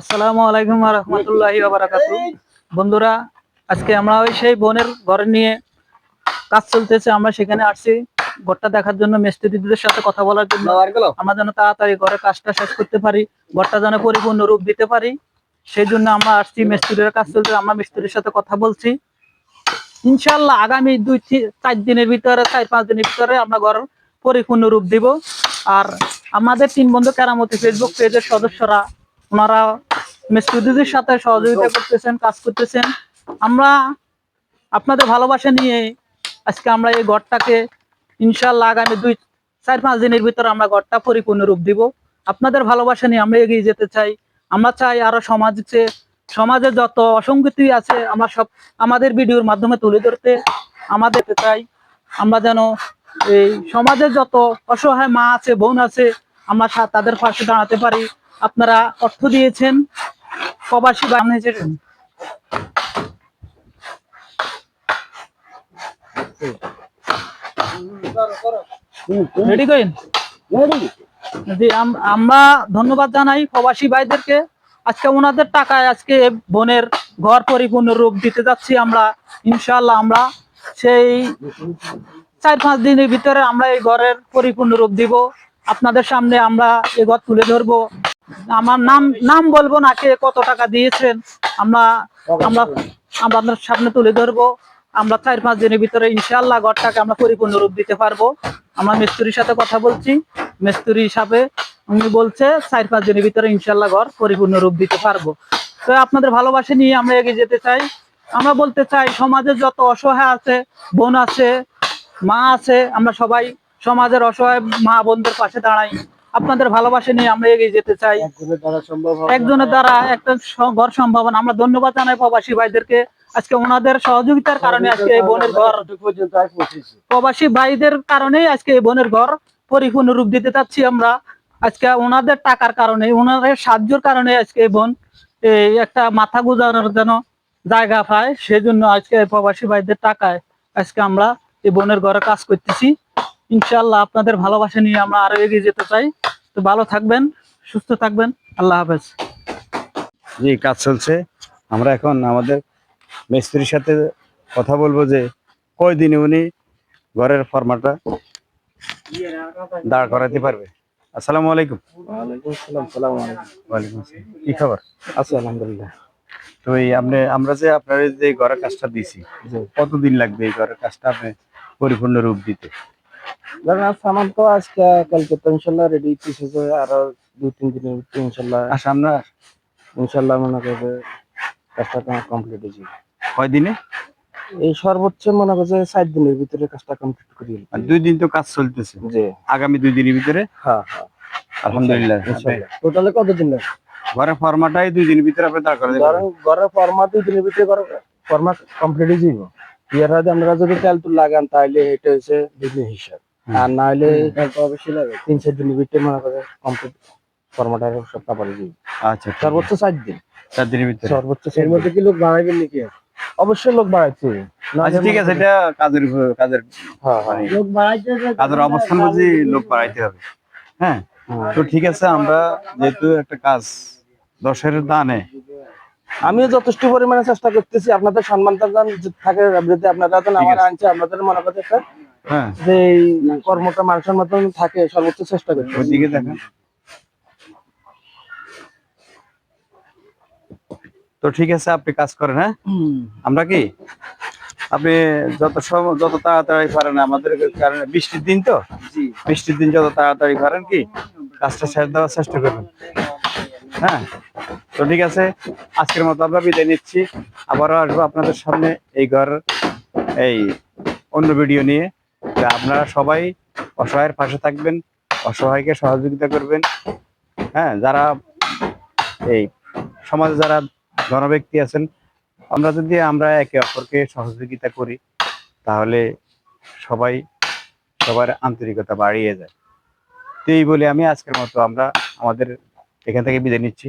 আসসালামু আলাইকুম রহমতুল্লাহি বারাকাতু বন্ধুরা আজকে আমরা ওই সেই বোনের ঘর নিয়ে কাজ চলতেছে। আমরা সেখানে আসছি ঘরটা দেখার জন্য মিস্ত্রিদের সাথে কথা বলার জন্য। আমরা যেন তাড়াতাড়ি ঘরের কাজটা শেষ করতে পারি ঘরটা যেন পরিপূর্ণ রূপ দিতে পারি। সেই জন্য আমরা আসছি মিস্ত্রির কাজ চলতে আমরা মিস্ত্রির সাথে কথা বলছি। ইনশাল্লাহ আগামী দুই চার দিনের ভিতরে চার পাঁচ দিনের ভিতরে আমরা ঘর পরিপূর্ণ রূপ দিব। আর আমাদের তিন বন্ধু কেরামতি ফেসবুক পেজের সদস্যরা ওনারা মিস্ত্রিদের সাথে সহযোগিতা করতেছেন কাজ করতেছেন। আমরা আপনাদের ভালোবাসা নিয়ে আজকে আমরা এই ঘরটাকে ইনশাল্লাহ আগামী দুই চার পাঁচ দিনের ভিতরে আমরা ঘরটা পরিপূর্ণ রূপ দিব। আপনাদের ভালোবাসা নিয়ে আমরা এগিয়ে যেতে চাই। আমরা চাই আরও সমাজে সমাজে যত অসঙ্গতি আছে আমরা সব আমাদের ভিডিওর মাধ্যমে তুলে ধরতে আমাদের চাই। আমরা যেন এই সমাজের যত অসহায় মা আছে বোন আছে আমরা তাদের পাশে দাঁড়াতে পারি। আপনারা অর্থ দিয়েছেন। প্রবাসী বাংলাদেশের রেডি আমরা ধন্যবাদ জানাই প্রবাসী ভাইদেরকে। আজকে ওনাদের টাকায় আজকে বোনের ঘর পরিপূর্ণ রূপ দিতে যাচ্ছি আমরা ইনশাল্লাহ আমরা। সেই চার পাঁচ দিনের ভিতরে আমরা এই ঘরের পরিপূর্ণ রূপ দিব। আপনাদের সামনে আমরা এ ঘর তুলে ধরবো। আমার নাম নাম বলব না কে কত টাকা দিয়েছেন। আমরা আমরা আমরা আপনার সামনে তুলে ধরবো। আমরা চার পাঁচ দিনের ভিতরে ইনশাল্লাহ ঘরটাকে আমরা পরিপূর্ণ রূপ দিতে পারব। আমরা মিস্ত্রির সাথে কথা বলছি। মিস্ত্রি হিসাবে উনি বলছে, চার পাঁচ দিনের ভিতরে ইনশাল্লাহ ঘর পরিপূর্ণ রূপ দিতে পারব। তো আপনাদের ভালোবাসা নিয়ে আমরা এগিয়ে যেতে চাই। আমরা বলতে চাই, সমাজে যত অসহায় আছে, বোন আছে, মা আছে, আমরা সবাই সমাজের অসহায় মা বোনদের পাশে দাঁড়াই। আপনাদের ভালোবাসা নিয়ে আমরা এগিয়ে যেতে চাই। একজনের দ্বারা সম্ভব একটা ঘর সম্ভাবনা আমরা ধন্যবাদ জানাই প্রবাসী ভাইদেরকে। আজকে ওনাদের সহযোগিতার কারণে আজকে এই বোনের ঘর প্রবাসী ভাইদের কারণেই আজকে এই বোনের ঘর পরিপূর্ণ রূপ দিতে চাচ্ছি আমরা। আজকে ওনাদের টাকার কারণে ওনাদের সাহায্যের কারণে আজকে এই বোন এই একটা মাথা গুজানোর জন্য জায়গা পায় সেজন্য আজকে প্রবাসী ভাইদের টাকায় আজকে আমরা এই বোনের ঘরে কাজ করতেছি। ইনশাল্লাহ আপনাদের ভালোবাসা নিয়ে আমরা আরও এগিয়ে যেতে চাই। তো ভালো থাকবেন সুস্থ থাকবেন। আল্লাহ হাফেজ। জি কাজ চলছে। আমরা এখন আমাদের মিস্ত্রির সাথে কথা বলব যে কয়দিনে উনি ঘরের ফর্মাটা দাঁড় করাতে পারবে? আসসালামু আলাইকুম। কি খবর? আছি আলহামদুলিল্লাহ। তো এই আপনি আমরা যে আপনার যে ঘরের কাজটা দিছি কতদিন লাগবে এই ঘরের কাজটা আপনি পরিপূর্ণ রূপ দিতে? ধরেন সামান তো আজকে কালকে তো ইনশাল্লাহ রেডি পিছে যে আরও দুই তিন দিনের ভিতরে ইনশাল্লাহ আর সামনে ইনশাল্লাহ মনে করবে কাজটা তোমার কমপ্লিট হয়ে যাবে কয়দিনে এই সর্বোচ্চ মনে করছে সাত দিনের ভিতরে কাজটা কমপ্লিট করি দুই দিন তো কাজ চলতেছে। জি। আগামী দুই দিনের ভিতরে? হ্যাঁ হ্যাঁ। আলহামদুলিল্লাহ টোটালে কত দিন লাগবে ঘরের ফর্মাটাই দুই দিনের ভিতরে আপনি দাঁড় করে দেবেন ঘরের ফর্মা দুই দিনের ভিতরে ফর্মা কমপ্লিট হয়ে যাবে ইয়ার যদি তেল তুল লাগান তাহলে এটা হচ্ছে দিনের হিসাব। আর না হলে অবশ্যই লাগে। তিন চার দিনের ভিতরে মনে করে কমপ্লিট ফর্মাটা সব কাপড়ে যাবে। আচ্ছা সর্বোচ্চ চার দিন। চার দিনের ভিতরে। সর্বোচ্চ এর মধ্যে কি লোক বাড়াইবেন নাকি অবশ্যই লোক বাড়াচ্ছে আচ্ছা ঠিক আছে এটা কাজের কাজের হ্যাঁ হ্যাঁ। লোক বাড়াইতে কাজের অবস্থান বুঝি লোক বাড়াইতে হবে। হ্যাঁ? তো ঠিক আছে আমরা যেহেতু একটা কাজ দশের দানে আমিও যথেষ্ট পরিমাণে চেষ্টা করতেছি। আপনাদের সম্মান থাকে যদি আপনারা তো আমার আনছে আপনাদের মনে করতে হ্যাঁ। যে কর্মটা মানুষের মতন থাকে সর্বোচ্চ চেষ্টা করতে ওইদিকে দেখেন। তো ঠিক আছে আপনি কাজ করেন হ্যাঁ? আমরা কি? আপনি যত যত তাড়াতাড়ি পারেন আমাদের কারণে বৃষ্টির দিন তো? বৃষ্টির দিন যত তাড়াতাড়ি পারেন কি? কাজটা শেষ দেওয়ার চেষ্টা করবেন হ্যাঁ? তো ঠিক আছে, আজকের মতো আমরা বিদায় নিচ্ছি। আবারও আসব আপনাদের সামনে এই ঘর, এই অন্য ভিডিও নিয়ে। তো আপনারা সবাই অসহায়ের পাশে থাকবেন, অসহায়কে সহযোগিতা করবেন। হ্যাঁ যারা এই সমাজে যারা জনব্যক্তি আছেন, আমরা যদি আমরা একে অপরকে সহযোগিতা করি, তাহলে সবাই, সবার আন্তরিকতা বাড়িয়ে যায়। তো এই বলে আমি আজকের মতো আমরা আমাদের এখান থেকে বিদায় নিচ্ছি।